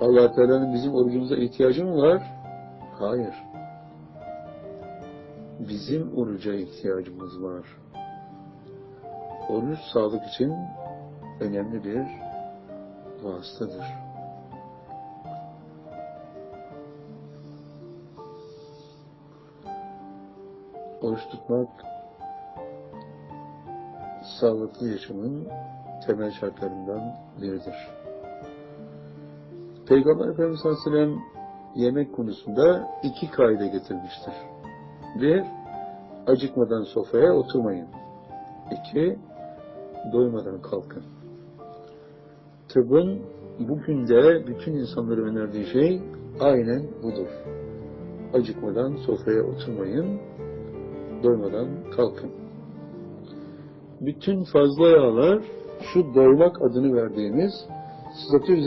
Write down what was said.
allah Teala'nın bizim orucumuza ihtiyacı mı var? Hayır. Bizim oruca ihtiyacımız var. Oruç sağlık için önemli bir vasıtadır. Oruç tutmak sağlıklı yaşamın temel şartlarından biridir. Peygamber Efendimiz Aleyhisselam yemek konusunda iki kaide getirmiştir. Bir, acıkmadan sofraya oturmayın. İki, doymadan kalkın. Tıbbın bugün de bütün insanlara önerdiği şey aynen budur. Acıkmadan sofraya oturmayın, doymadan kalkın. Bütün fazla yağlar şu doymak adını verdiğimiz statü üzerinde